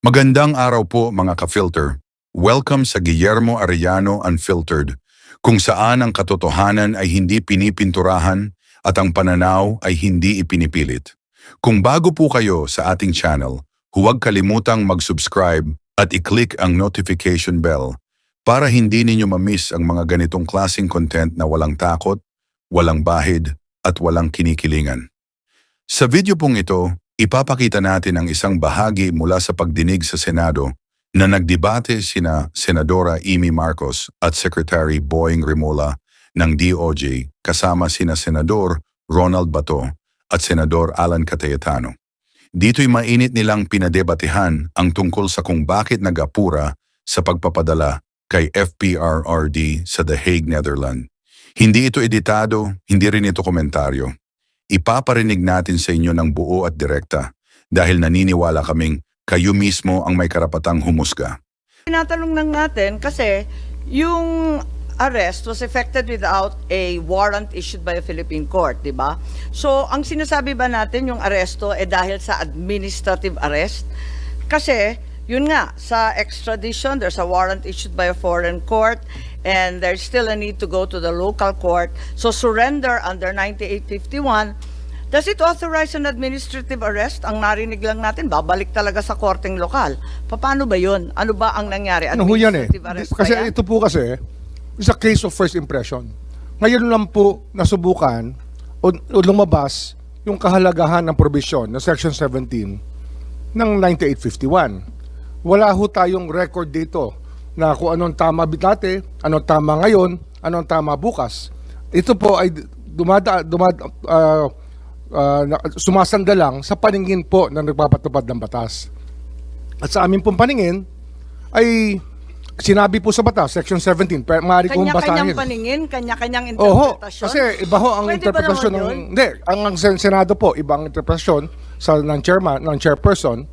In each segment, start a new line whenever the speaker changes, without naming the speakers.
Magandang araw po mga ka-filter. Welcome sa Guillermo Arellano Unfiltered, kung saan ang katotohanan ay hindi pinipinturahan at ang pananaw ay hindi ipinipilit. Kung bago po kayo sa ating channel, huwag kalimutang mag-subscribe at i-click ang notification bell para hindi ninyo ma-miss ang mga ganitong klasing content na walang takot, walang bahid at walang kinikilingan. Sa video pong ito, ipapakita natin ang isang bahagi mula sa pagdinig sa Senado na nagdebate sina Senadora Amy Marcos at Secretary Boying Remola ng DOJ kasama sina Senador Ronald Bato at Senador Alan Cayetano. Dito'y mainit nilang pinadebatehan ang tungkol sa kung bakit nag-apura sa pagpapadala kay FPRRD sa The Hague, Netherlands. Hindi ito editado, hindi rin ito komentaryo. Ipaparinig natin sa inyo ng buo at direkta dahil naniniwala kaming kayo mismo ang may karapatang humusga.
Tinatanong lang natin kasi yung arrest was effected without a warrant issued by a Philippine court, di ba? So, ang sinasabi ba natin yung aresto eh dahil sa administrative arrest? Kasi, yun nga, sa extradition, there's a warrant issued by a foreign court and there's still a need to go to the local court. So, surrender under 9851 Does it authorize an administrative arrest? Ang narinig lang natin, babalik talaga sa korteng lokal. Paano ba yun? Ano ba ang nangyari?
Ano ho yan eh?
Arrest
Kasi
yan?
ito po kasi, is a case of first impression. Ngayon lang po nasubukan o, o lumabas yung kahalagahan ng provision ng Section 17 ng 9851. Wala ho tayong record dito na kung anong tama dati, anong tama ngayon, anong tama bukas. Ito po ay dumada, dumada, ah, ah, na- sumasanda lang sa paningin po ng nagpapatupad ng batas. At sa aming pong paningin, ay sinabi po sa batas, Section 17, pero maaari kong
Kanya-kanyang
basahin.
paningin, kanya-kanyang interpretasyon.
kasi iba ho ang
Pwede
interpretasyon ng... Hindi, ang, ang sen- Senado po, ibang interpretasyon sa ng chairman, ng chairperson,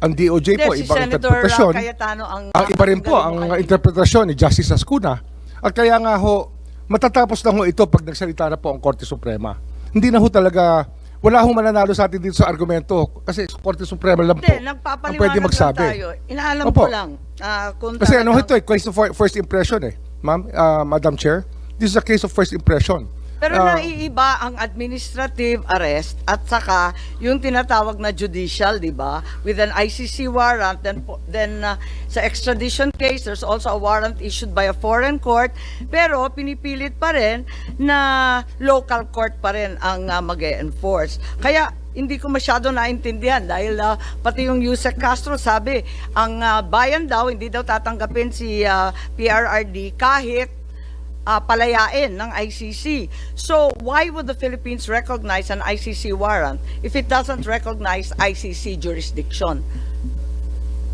ang DOJ po,
si
ibang
Senator
interpretasyon.
uh, Cayetano ang...
Ang iba rin po, ang
mo
interpretasyon ni Justice Ascuna. At kaya nga ho, matatapos lang ho ito pag nagsalita na po ang Korte Suprema. Hindi na ho talaga, wala ho mananalo sa atin dito sa argumento kasi Korte Suprema lang po
Hindi,
ang pwede magsabi.
tayo. Inaalam
Opo.
ko lang. kung
Kasi ano
talagang-
ito eh, case of first impression eh. Ma'am, ah, Madam Chair, this is a case of first impression.
Pero
Ah,
naiiba ang administrative arrest at saka yung tinatawag na judicial, di ba? With an ICC warrant, then, then uh, sa extradition case, there's also a warrant issued by a foreign court, pero pinipilit pa rin na local court pa rin ang uh, mag enforce Kaya hindi ko masyado naintindihan dahil uh, pati yung Yusek Castro sabi, ang uh, bayan daw, hindi daw tatanggapin si uh, PRRD kahit uh, palayain ng ICC. So, why would the Philippines recognize an ICC warrant if it doesn't recognize ICC jurisdiction?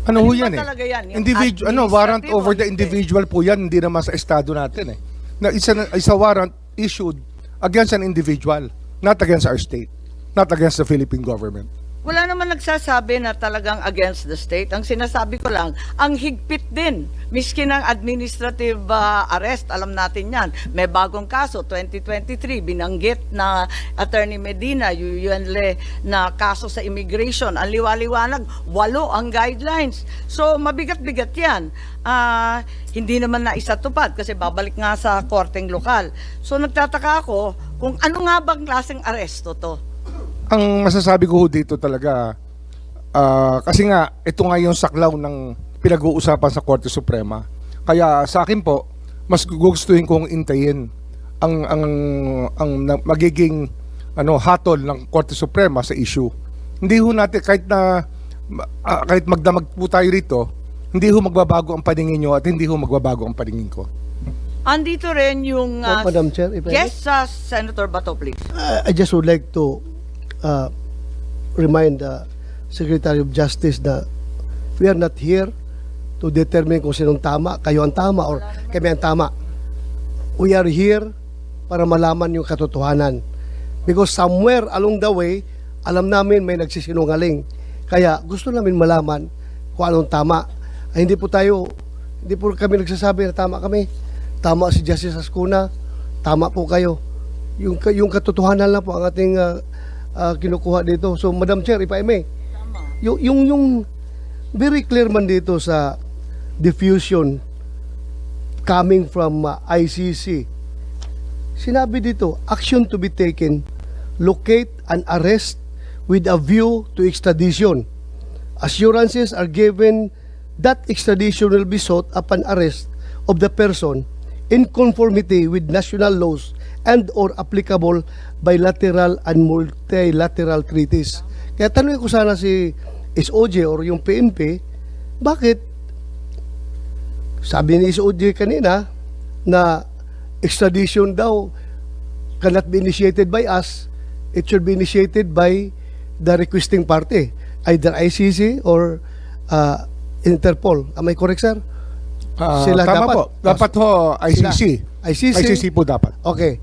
Ano ho
Alin ba
yan eh?
talaga yan? Yung
Individual, ano, warrant over the individual po yan, hindi naman sa estado natin eh. Na isa, isa warrant issued against an individual, not against our state, not against the Philippine government.
Wala naman nagsasabi na talagang against the state. Ang sinasabi ko lang, ang higpit din. Miski ng administrative uh, arrest, alam natin yan. May bagong kaso, 2023, binanggit na Attorney Medina, Yuyan Le, na kaso sa immigration. Ang liwaliwanag, walo ang guidelines. So, mabigat-bigat yan. Ah, hindi naman na isatupad kasi babalik nga sa korteng lokal. So, nagtataka ako kung ano nga bang klaseng aresto to?
Ang masasabi ko dito talaga, ah, kasi nga, ito nga yung saklaw ng pinag-uusapan sa Korte Suprema. Kaya sa akin po, mas gugustuhin kong intayin ang ang ang magiging ano hatol ng Korte Suprema sa issue. Hindi ho natin kahit na ah, kahit magdamag po tayo rito, hindi ho magbabago ang paningin nyo at hindi ho magbabago ang paningin ko.
Andito rin yung... uh,
Madam Chair, if?
Yes, uh, Senator Bato, please.
I I just would like to uh, remind the Secretary of Justice that we are not here to determine kung sinong tama, kayo ang tama or kami ang tama. We are here para malaman yung katotohanan. Because somewhere along the way, alam namin may nagsisinungaling. Kaya gusto namin malaman kung anong tama. Ay, hindi po tayo, hindi po kami nagsasabi na tama kami. Tama si Justice Ascuna, tama po kayo. Yung, yung katotohanan lang po ang ating ah, ah, kinukuha dito. So, Madam Chair, if I may, yung, yung, yung very clear man dito sa diffusion coming from uh, ICC. Sinabi dito, action to be taken, locate and arrest with a view to extradition. Assurances are given that extradition will be sought upon arrest of the person in conformity with national laws and or applicable bilateral and multilateral treaties. Kaya tanongin ko sana si SOJ or yung PNP, bakit sabi ni SOJ kanina na extradition daw cannot be initiated by us, it should be initiated by the requesting party, either ICC or uh, Interpol. Am I correct, sir?
Ah,
Sila
tama
dapat.
po. Dapat ho, ICC.
Sila. ICC.
ICC po dapat.
Okay.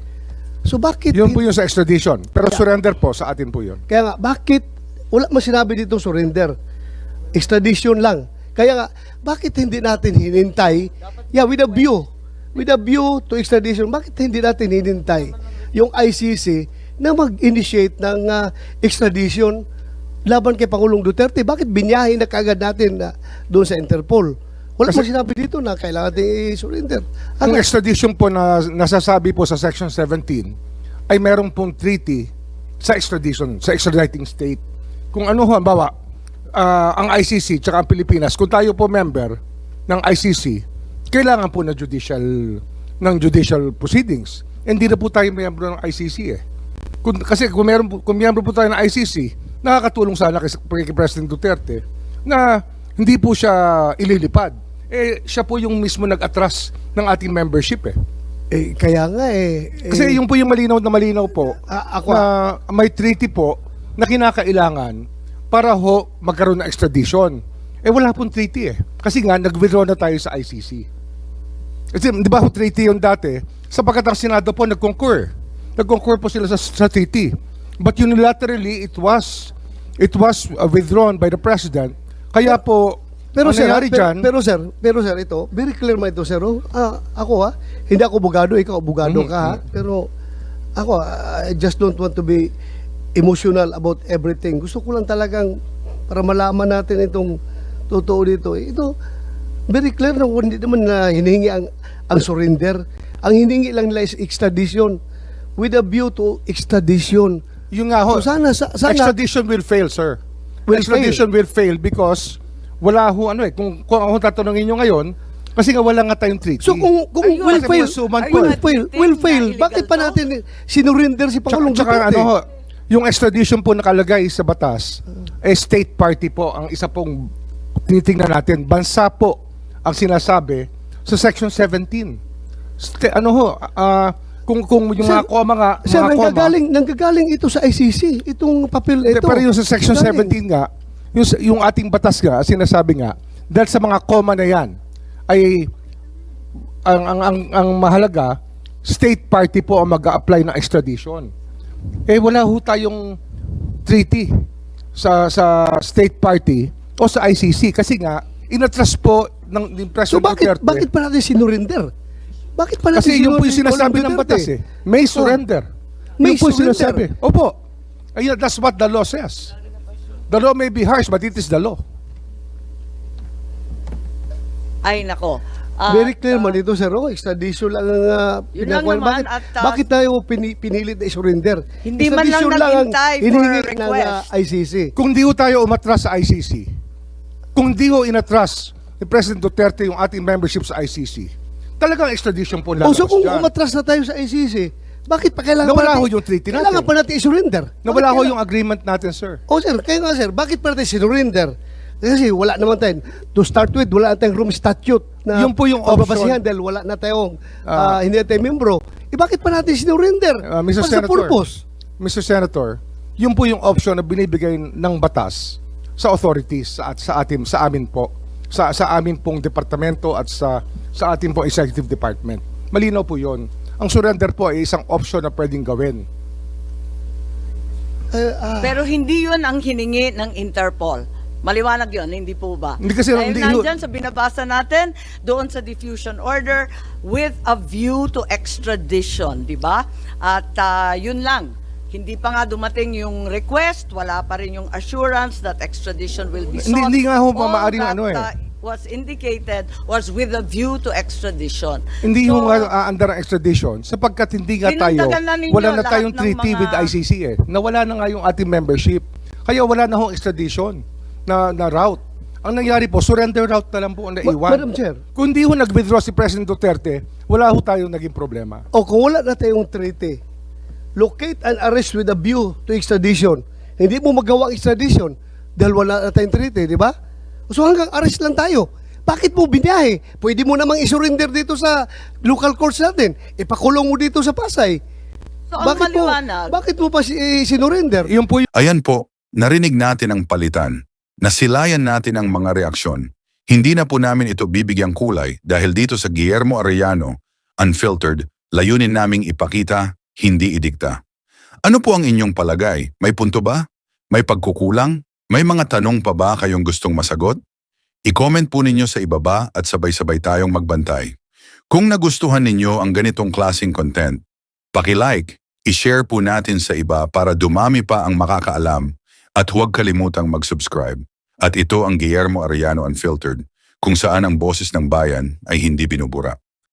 So bakit
Yun po yung sa extradition. Pero surrender po sa atin po yun.
Kaya nga, bakit wala man sinabi dito surrender? Extradition lang. Kaya nga, bakit hindi natin hinintay? Yeah, with a view. With a view to extradition, bakit hindi natin hinintay yung ICC na mag-initiate ng ah, extradition laban kay Pangulong Duterte? Bakit binyahin na kagad natin na doon sa Interpol? Wala
Kasi-
sinabi dito na kailangan natin i-surrender.
Ang extradition po na nasasabi po sa Section 17 ay meron pong treaty sa extradition, sa extraditing state. Kung ano ho, bawa, ang ICC tsaka ang Pilipinas, kung tayo po member ng ICC, kailangan po na judicial ng judicial proceedings. Hindi na po tayo member ng ICC eh. Kung, kasi kung, meron, kung member po tayo ng ICC, nakakatulong sana kay President Duterte na hindi po siya ililipad. Eh, siya po yung mismo nag-atras ng ating membership eh.
Eh, kaya nga eh. eh,
Kasi yung po yung malinaw na malinaw po
Ah, ako,
na may treaty po na kinakailangan para ho magkaroon ng extradition. Eh wala pong treaty eh. Kasi nga nag-withdraw na tayo sa ICC. Kasi di ba treaty yung dati? Sapagkat ang Senado po nag-concur. Nag-concur po sila sa, sa treaty. But unilaterally it was it was uh, withdrawn by the president. Kaya po
Pero
ang
sir, pero,
dyan,
pero sir, pero sir ito, very clear man ito sir. oh. Ah, ako ha, hindi ako bugado, ikaw bugado
Mhm,
ka ha. Pero ako, I just don't want to be emotional about everything. Gusto ko lang talagang para malaman natin itong totoo dito. Ito, very clear na hindi naman na hinihingi ang, ang surrender. Ang hinihingi lang nila is extradition with a view to extradition.
yung nga ho,
So sana, sa- sana,
extradition will fail, sir.
Will
extradition will fail because wala ho ano eh. Kung, kung ako tatanungin nyo ngayon, kasi nga wala nga tayong treaty.
So kung kung
Ayun,
will fail, will fail, will fail. Bakit pa natin sinurinder si Pangulong
tsaka
Duterte?
ano ho, yung extradition po nakalagay sa batas, eh state party po ang isa pong tinitingnan natin. Bansa po ang sinasabi sa section 17. Sta- ano ho, ah, kung kung yung
Sir,
mga koma nga,
Sir,
mga koma,
nanggagaling, nanggagaling ito sa ICC. Itong papel ito.
Pero yung sa section
Nanggagaling.
17 nga, yung, yung ating batas nga, sinasabi nga, dahil sa mga comma na yan, ay ang, ang, ang, ang mahalaga, state party po ang mag apply ng extradition. Eh wala ho tayong treaty sa sa state party o sa ICC kasi nga inatras po ng, ng
So
President
bakit
Duterte.
bakit pa natin sinurinder? Bakit pa natin
Kasi yun po yung sinasabi ng batas eh. May surrender.
May
yun po yung
surrender.
sinasabi. Opo. Ayun, that's what the law says. The law may be harsh, but it is the law.
Ay, nako. Ah,
Very clear man dito, sir. Oh, extradition lang ang uh,
lang naman
Bakit,
at, uh,
bakit tayo pini, pinilit na surrender?
Hindi man lang naghintay for
hinihingi ng
request.
uh, ICC.
Kung di ho tayo umatras sa ICC, kung di ho inatras ni President Duterte yung ating membership sa ICC, talagang extradition po
O
lalabas
so kung
dyan.
umatras na tayo sa ICC, bakit pa kailangan
Nawala
pa
ho yung treaty natin.
Kailangan pa natin i-surrender.
Nawala ho yung agreement natin, sir.
O sir, kaya nga sir, bakit pa natin sinurinder? Kasi wala naman tayo. To start with, wala tayong room statute na
Yung po yung option.
dahil wala na tayong,
Ah.
ah, hindi na tayo membro. Eh bakit pa natin sinurinder?
Uh, Mr.
Para sa
Senator,
purpose.
Mr. Senator, yun po yung option na binibigay ng batas sa authorities at sa atin sa amin po sa sa amin pong departamento at sa sa ating pong executive department. Malinaw po 'yon. Ang surrender po ay isang option na pwedeng gawin.
Eh, ah,
Pero hindi yun ang hiningi ng Interpol. Maliwanag yun, hindi po ba?
Hindi kasi-
Dahil
hindi-
nandyan sa binabasa natin, doon sa diffusion order, with a view to extradition, di ba? At ah, yun lang. Hindi pa nga dumating yung request, wala pa rin yung assurance that extradition will be
Hindi-
sought.
hindi nga ho
All
maaaring
that,
ano eh.
uh, was indicated was with a view to extradition.
Hindi
So,
ho nga aandar ang extradition sapagkat hindi nga tayo,
na ninyo
wala na tayong
ng
treaty
mga-
with ICC eh. Nawala na nga yung ating membership. Kaya wala na hong extradition na, na route. Ang nangyari po, surrender route na lang po ang naiwan.
Madam Chair.
Kung di ho nag-withdraw si President Duterte, wala ho tayong naging problema.
O kung wala na tayong treaty, locate and arrest with a view to extradition. Hindi mo magawa ang extradition dahil wala na tayong treaty, di ba? So hanggang arrest lang tayo. Bakit mo biniyahe? Pwede mo namang isurrender dito sa local courts natin. Ipakulong mo dito sa Pasay.
So, ang
bakit mo, bakit mo pa si, eh, sinurrender?
Yun po
Ayan po, narinig natin ang palitan. Nasilayan natin ang mga reaksyon. Hindi na po namin ito bibigyang kulay dahil dito sa Guillermo Arellano, unfiltered, layunin naming ipakita, hindi idikta. Ano po ang inyong palagay? May punto ba? May pagkukulang? May mga tanong pa ba kayong gustong masagot? I-comment po ninyo sa ibaba at sabay-sabay tayong magbantay. Kung nagustuhan ninyo ang ganitong klaseng content, paki-like, i-share po natin sa iba para dumami pa ang makakaalam at huwag kalimutang mag-subscribe. At ito ang Guillermo Arellano Unfiltered, kung saan ang boses ng bayan ay hindi binubura.